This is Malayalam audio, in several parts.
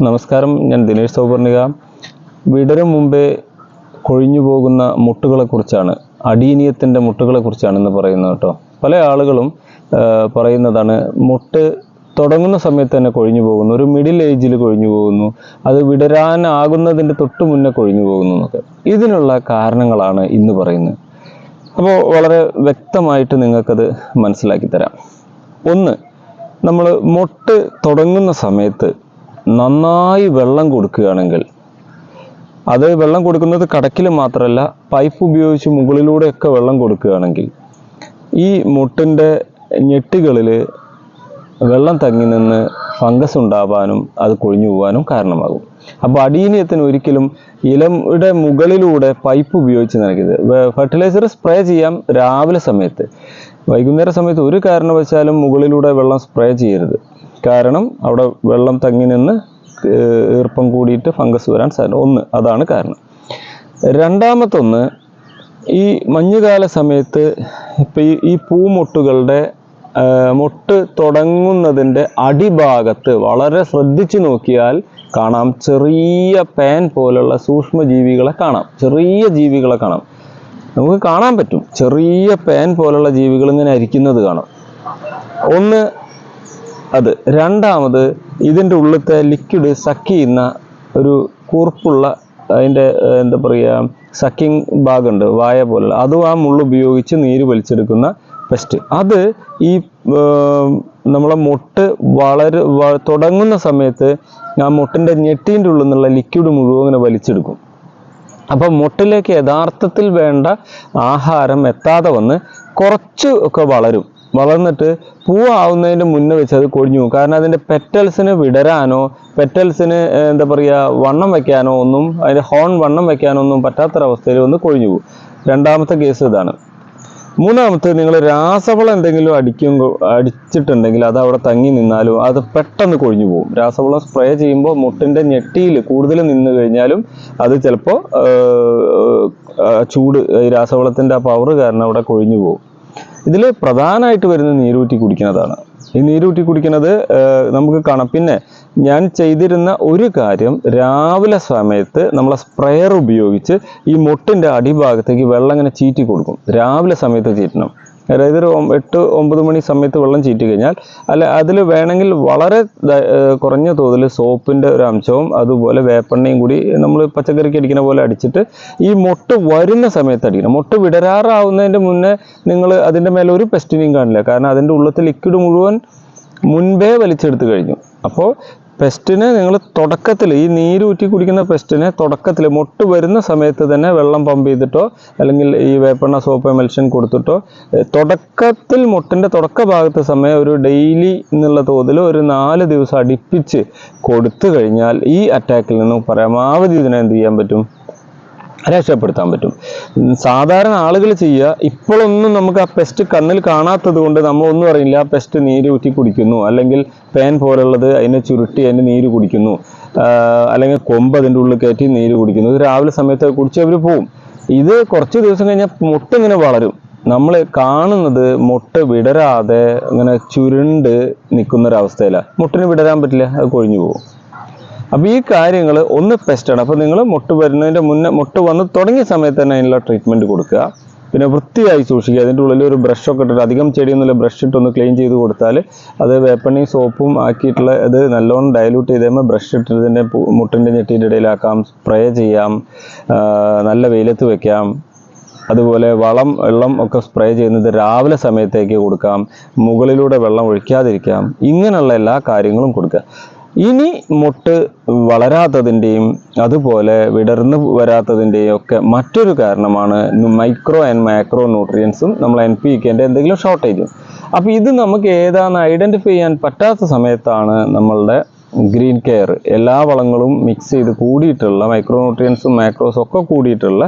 നമസ്കാരം ഞാൻ ദിനേശ് സൗപർണിക വിടരും മുമ്പേ കൊഴിഞ്ഞു പോകുന്ന മുട്ടുകളെക്കുറിച്ചാണ് അടീനിയത്തിന്റെ മുട്ടുകളെ കുറിച്ചാണ് ഇന്ന് പറയുന്നത് കേട്ടോ. പല ആളുകളും പറയുന്നതാണ് മുട്ട് തുടങ്ങുന്ന സമയത്ത് തന്നെ കൊഴിഞ്ഞു പോകുന്നു ഒരു മിഡിൽ ഏജിൽ കൊഴിഞ്ഞു പോകുന്നു അത് വിടരാനാകുന്നതിന്റെ തൊട്ട് മുന്നേ കൊഴിഞ്ഞു പോകുന്നു എന്നൊക്കെ. ഇതിനുള്ള കാരണങ്ങളാണ് ഇന്ന് പറയുന്നത്. അപ്പോൾ വളരെ വ്യക്തമായിട്ട് നിങ്ങൾക്കത് മനസ്സിലാക്കി തരാം. ഒന്ന് നമ്മൾ മുട്ട് തുടങ്ങുന്ന സമയത്ത് നന്നായി വെള്ളം കൊടുക്കുകയാണെങ്കിൽ അത് വെള്ളം കൊടുക്കുന്നത് കടക്കിൽ മാത്രമല്ല പൈപ്പ് ഉപയോഗിച്ച് മുകളിലൂടെയൊക്കെ വെള്ളം കൊടുക്കുകയാണെങ്കിൽ ഈ മുട്ടിന്റെ ഞെട്ടികളിൽ വെള്ളം തങ്ങി നിന്ന് ഫംഗസ് ഉണ്ടാവാനും അത് കൊഴിഞ്ഞു പോകാനും കാരണമാകും. അപ്പോൾ അടീനിയത്തിന് ഒരിക്കലും ഇലയുടെ മുകളിലൂടെ പൈപ്പ് ഉപയോഗിച്ച് നൽകിയത്. ഫെർട്ടിലൈസർ സ്പ്രേ ചെയ്യാം രാവിലെ സമയത്ത്. വൈകുന്നേര സമയത്ത് ഒരു കാരണവശാലും മുകളിലൂടെ വെള്ളം സ്പ്രേ ചെയ്യരുത്. കാരണം അവിടെ വെള്ളം തങ്ങി നിന്ന് ഈർപ്പം കൂടിയിട്ട് ഫംഗസ് വരാൻ സാധ്യത ഒന്ന് അതാണ് കാരണം. രണ്ടാമത്തൊന്ന് ഈ മഞ്ഞുകാല സമയത്ത് ഇപ്പം ഈ ഈ പൂമൊട്ടുകളുടെ മൊട്ട് തുടങ്ങുന്നതിന്റെ അടിഭാഗത്ത് വളരെ ശ്രദ്ധിച്ചു നോക്കിയാൽ കാണാം. ചെറിയ പാൻ പോലുള്ള സൂക്ഷ്മജീവികളെ കാണാം. ചെറിയ ജീവികളെ കാണാം. നമുക്ക് കാണാൻ പറ്റും. ചെറിയ പാൻ പോലുള്ള ജീവികൾ ഇങ്ങനെ അരിക്കുന്നത് കാണാം. ഒന്ന് അത്. രണ്ടാമത് ഇതിന്റെ ഉള്ളിലത്തെ ലിക്വിഡ് സക്ക് ചെയ്യുന്ന ഒരു കൂർപ്പുള്ള അതിന്റെ എന്താ പറയുക സക്കിങ് ഭാഗമുണ്ട്. വായ പോലുള്ള. അതും ആ മുള്ളുപയോഗിച്ച് നീര് വലിച്ചെടുക്കുന്ന പെസ്റ്റ് അത് ഈ നമ്മളെ മുട്ട് വളരെ തുടങ്ങുന്ന സമയത്ത് ആ മുട്ടിന്റെ ഞെട്ടീന്റെ ഉള്ളിൽ നിന്നുള്ള ലിക്വിഡ് മുഴുവൻ വലിച്ചെടുക്കും. അപ്പം മുട്ടിലേക്ക് യഥാർത്ഥത്തിൽ വേണ്ട ആഹാരം എത്താതെ വന്ന് കുറച്ച് ഒക്കെ വളരും. വളർന്നിട്ട് പൂവാവുന്നതിന്റെ മുന്നേ വെച്ച് അത് കൊഴിഞ്ഞു പോകും. കാരണം അതിന്റെ പെറ്റൽസിന് വിടരാനോ പെറ്റൽസിന് എന്താ പറയുക വണ്ണം വെക്കാനോ ഒന്നും അതിന്റെ ഹോൺ വണ്ണം വെക്കാനോ ഒന്നും പറ്റാത്തൊരവസ്ഥയിൽ വന്ന് കൊഴിഞ്ഞു പോകും. രണ്ടാമത്തെ കേസ് ഇതാണ്. മൂന്നാമത്തെ നിങ്ങൾ രാസവളം എന്തെങ്കിലും അടിക്കും അടിച്ചിട്ടുണ്ടെങ്കിൽ അത് അവിടെ തങ്ങി നിന്നാലും അത് പെട്ടെന്ന് കൊഴിഞ്ഞു പോകും. രാസവളം സ്പ്രേ ചെയ്യുമ്പോൾ മുട്ടിന്റെ ഞെട്ടിയിൽ കൂടുതൽ നിന്ന് കഴിഞ്ഞാലും അത് ചിലപ്പോൾ ചൂട് ഈ രാസവളത്തിന്റെ ആ പവർ കാരണം അവിടെ കൊഴിഞ്ഞു പോകും. ഇതിൽ പ്രധാനമായിട്ട് വരുന്നത് നീരൂറ്റി കുടിക്കുന്നതാണ്. ഈ നീരൂറ്റി കുടിക്കുന്നത് നമുക്ക് കാണാം പിന്നെ ഞാൻ ചെയ്തിരുന്ന ഒരു കാര്യം രാവിലെ സമയത്ത് നമ്മൾ സ്പ്രെയർ ഉപയോഗിച്ച് ഈ മുട്ടിന്റെ അടിഭാഗത്തേക്ക് വെള്ളം ഇങ്ങനെ ചീറ്റി കൊടുക്കും. രാവിലെ സമയത്ത് ചീറ്റണം. അതായത് ഒരു എട്ട് ഒമ്പത് മണി സമയത്ത് വെള്ളം ചീറ്റി കഴിഞ്ഞാൽ അല്ല അതിൽ വേണമെങ്കിൽ വളരെ കുറഞ്ഞ തോതിൽ സോപ്പിന്റെ ഒരു അംശവും അതുപോലെ വേപ്പെണ്ണയും കൂടി നമ്മൾ പച്ചക്കറിക്ക് അടിക്കുന്ന പോലെ അടിച്ചിട്ട് ഈ മുട്ട് വരുന്ന സമയത്ത് അടിക്കണം. മുട്ട് വിടരാറാവുന്നതിന്റെ മുന്നേ നിങ്ങൾ അതിന്റെ മേലെ ഒരു പെസ്റ്റിനെയും കാണില്ല. കാരണം അതിന്റെ ഉള്ളത്തെ ലിക്വിഡ് മുഴുവൻ മുൻപേ വലിച്ചെടുത്ത് കഴിഞ്ഞു. അപ്പോൾ പെസ്റ്റിനെ നിങ്ങൾ തുടക്കത്തിൽ ഈ നീരൂറ്റി കുടിക്കുന്ന പെസ്റ്റിനെ തുടക്കത്തിൽ മുട്ട് വരുന്ന സമയത്ത് തന്നെ വെള്ളം പമ്പ് ചെയ്തിട്ടോ അല്ലെങ്കിൽ ഈ വേപ്പെണ്ണ സോപ്പ് മെൽഷൻ കൊടുത്തിട്ടോ തുടക്കത്തിൽ മുട്ടിന്റെ തുടക്ക ഭാഗത്ത് സമയം ഒരു ഡെയിലി എന്നുള്ള തോതിൽ ഒരു നാല് ദിവസം അടുപ്പിച്ച് കൊടുത്തു കഴിഞ്ഞാൽ ഈ അറ്റാക്കിൽ നിന്നും പരമാവധി ഇതിനെ എന്ത് ചെയ്യാൻ പറ്റും? രക്ഷപ്പെടുത്താൻ പറ്റും. സാധാരണ ആളുകൾ ചെയ്യുക ഇപ്പോഴൊന്നും നമുക്ക് ആ പെസ്റ്റ് കണ്ണിൽ കാണാത്തത് കൊണ്ട് നമ്മളൊന്നും അറിയില്ല ആ പെസ്റ്റ് നീര് ഊറ്റി കുടിക്കുന്നു. അല്ലെങ്കിൽ പേൻ പോലുള്ളത് അതിനെ ചുരുട്ടി അതിന്റെ നീര് കുടിക്കുന്നു. അല്ലെങ്കിൽ കൊമ്പ് അതിന്റെ ഉള്ളിൽ കയറ്റി നീര് കുടിക്കുന്നു. രാവിലെ സമയത്ത് കുടിച്ച് അവർ പോവും. ഇത് കുറച്ച് ദിവസം കഴിഞ്ഞാൽ മുട്ട ഇങ്ങനെ വളരും. നമ്മൾ കാണുന്നത് മുട്ട വിടരാതെ അങ്ങനെ ചുരുണ്ട് നിൽക്കുന്ന അവസ്ഥയിലാണ്. മുട്ടിന് വിടരാൻ പറ്റില്ല അത് കൊഴിഞ്ഞു പോകും. അപ്പോൾ ഈ കാര്യങ്ങൾ ഒന്ന് പെസ്റ്റാണ് അപ്പോൾ നിങ്ങൾ മുട്ട് വരുന്നതിന്റെ മുന്നേ മുട്ട് വന്ന് തുടങ്ങിയ സമയത്ത് തന്നെ അതിനുള്ള ട്രീറ്റ്മെന്റ് കൊടുക്കുക. പിന്നെ വൃത്തിയായി സൂക്ഷിക്കുക. അതിന്റെ ഉള്ളിൽ ഒരു ബ്രഷൊക്കെ ഇട്ടിട്ട് അധികം ചെടിയൊന്നുമില്ല. ബ്രഷ് ഇട്ടൊന്ന് ക്ലീൻ ചെയ്ത് കൊടുത്താൽ അത് വേപ്പണ്ണി സോപ്പും ആക്കിയിട്ടുള്ള അത് നല്ലോണം ഡയലൂട്ട് ചെയ്ത് കഴിയുമ്പോൾ ബ്രഷ് ഇട്ടിട്ട് ഇതിന്റെ മുട്ടിന്റെ ഞെട്ടിന്റെ ഇടയിലാക്കാം. സ്പ്രേ ചെയ്യാം. നല്ല വെയിലത്ത് വെക്കാം. അതുപോലെ വളം വെള്ളം ഒക്കെ സ്പ്രേ ചെയ്യുന്നത് രാവിലെ സമയത്തേക്ക് കൊടുക്കാം. മുകളിലൂടെ വെള്ളം ഒഴിക്കാതിരിക്കാം. ഇങ്ങനെയുള്ള എല്ലാ കാര്യങ്ങളും കൊടുക്കുക. ഇനി മുട്ട് വളരാത്തതിന്റെയും അതുപോലെ വിടർന്നു വരാത്തതിന്റെയും ഒക്കെ മറ്റൊരു കാരണമാണ് മൈക്രോ ആൻഡ് മാക്രോ ന്യൂട്രിയൻസും നമ്മൾ എൻ പി കെന്റെ എന്തെങ്കിലും ഷോർട്ടേജും അപ്പോൾ ഇത് നമുക്ക് ഏതാണെന്ന് ഐഡന്റിഫൈ ചെയ്യാൻ പറ്റാത്ത സമയത്താണ് നമ്മളുടെ ഗ്രീൻ കെയർ എല്ലാ വളങ്ങളും മിക്സ് ചെയ്ത് കൂടിയിട്ടുള്ള മൈക്രോ ന്യൂട്രിയൻസും മാക്രോസും ഒക്കെ കൂടിയിട്ടുള്ള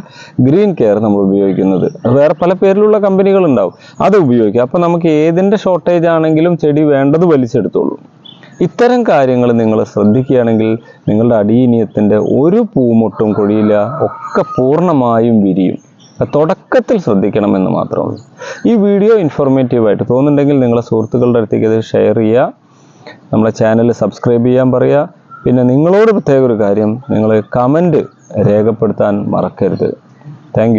ഗ്രീൻ കെയർ നമ്മൾ ഉപയോഗിക്കുന്നത്. വേറെ പല പേരിലുള്ള കമ്പനികൾ ഉണ്ടാവും അത് ഉപയോഗിക്കുക അപ്പോൾ നമുക്ക് ഏതിന്റെ ഷോർട്ടേജ് ആണെങ്കിലും ചെടി വേണ്ടത് വലിച്ചെടുത്തോളൂ. ഇത്തരം കാര്യങ്ങൾ നിങ്ങൾ ശ്രദ്ധിക്കുകയാണെങ്കിൽ നിങ്ങളുടെ അടിയനീയത്തിന്റെ ഒരു പൂമൊട്ടും കൊഴിയില്ല ഒക്കെ പൂർണമായും വിരിയും. തുടക്കത്തിൽ ശ്രദ്ധിക്കണമെന്ന് മാത്രമേ ഈ വീഡിയോ ഇൻഫോർമേറ്റീവായിട്ട് തോന്നുന്നുണ്ടെങ്കിൽ നിങ്ങളെ സുഹൃത്തുക്കളുടെ അടുത്തേക്ക് ഇത് ഷെയർ ചെയ്യുക. നമ്മളെ ചാനൽ സബ്സ്ക്രൈബ് ചെയ്യാൻ പറയുക. പിന്നെ നിങ്ങളോട് പ്രത്യേക ഒരു കാര്യം നിങ്ങൾ കമന്റ് രേഖപ്പെടുത്താൻ മറക്കരുത്. താങ്ക്